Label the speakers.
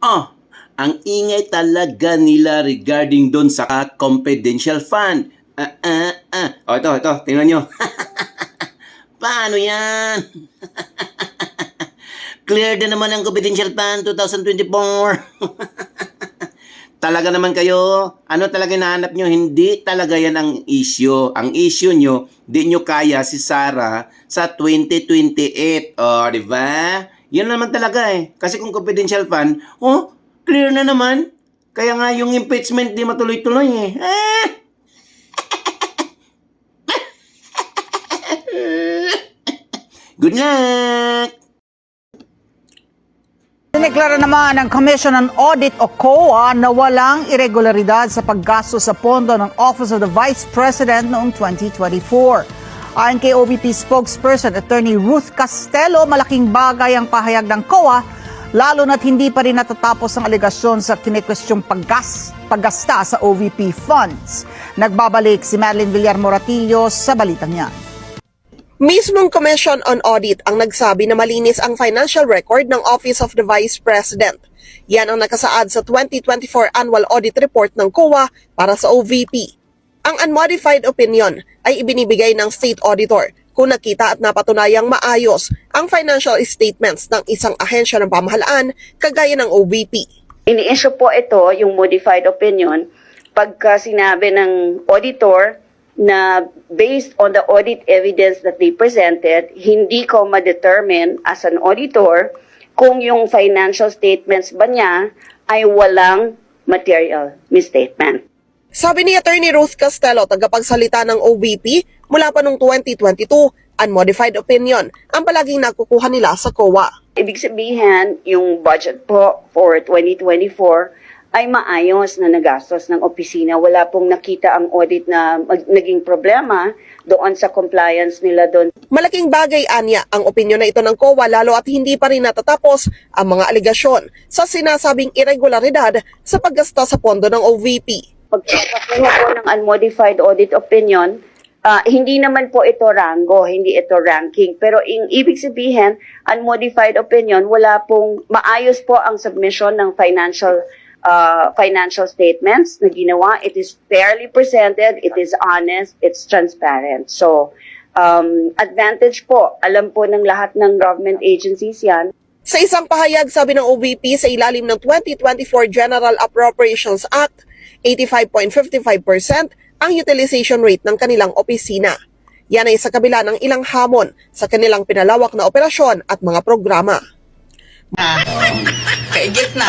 Speaker 1: Oh, ang ingay talaga nila regarding doon sa confidential fund. Ah, ah, ah. O, ito, ito. Tingnan nyo. Paano yan? Clear na naman ang confidential fund 2024. talaga naman kayo, ano talaga nahanap nyo? Hindi talaga yan ang issue. Ang issue nyo, di nyo kaya si Sarah sa 2028. O, oh, di ba? Yan naman talaga eh. Kasi kung confidential fund, oh, clear na naman. Kaya nga yung impeachment di matuloy-tuloy eh. Ah! Good luck!
Speaker 2: Dineklara naman ng Commission on Audit o COA na walang irregularidad sa paggasto sa pondo ng Office of the Vice President noong 2024. Ayon kay OVP spokesperson Attorney Ruth Castelo, malaking bagay ang pahayag ng COA lalo na't hindi pa rin natatapos ang aligasyon sa kinikwestyong paggas, paggasta sa OVP funds. Nagbabalik si Madeline Villar Moratillo sa balitang yan.
Speaker 3: Mismong Commission on Audit ang nagsabi na malinis ang financial record ng Office of the Vice President. Yan ang nakasaad sa 2024 Annual Audit Report ng COA para sa OVP. Ang unmodified opinion ay ibinibigay ng State Auditor kung nakita at napatunayang maayos ang financial statements ng isang ahensya ng pamahalaan kagaya ng OVP.
Speaker 4: Ini-issue po ito, yung modified opinion, pagka sinabi ng auditor na based on the audit evidence that they presented, hindi ko ma-determine as an auditor kung yung financial statements ba niya ay walang material misstatement.
Speaker 3: Sabi ni Attorney Ruth Castello, tagapagsalita ng OVP, mula pa noong 2022, unmodified opinion ang palaging nakukuha nila sa COA.
Speaker 4: Ibig sabihin, yung budget po for 2024 ay maayos na nagastos ng opisina. Wala pong nakita ang audit na mag- naging problema doon sa compliance nila doon.
Speaker 3: Malaking bagay anya ang opinyon na ito ng COA lalo at hindi pa rin natatapos ang mga aligasyon sa sinasabing irregularidad sa paggasta sa pondo ng OVP.
Speaker 4: Pagkakuha po ng unmodified audit opinion, ah, hindi naman po ito rango, hindi ito ranking. Pero in, ibig sabihin, unmodified opinion, wala pong maayos po ang submission ng financial ah, financial statements na ginawa. It is fairly presented, it is honest, it's transparent. So, um, advantage po, alam po ng lahat ng government agencies yan,
Speaker 3: Sa isang pahayag, sabi ng OVP sa ilalim ng 2024 General Appropriations Act, 85.55% ang utilization rate ng kanilang opisina. Yan ay sa kabila ng ilang hamon sa kanilang pinalawak na operasyon at mga programa.
Speaker 5: Kaigit na.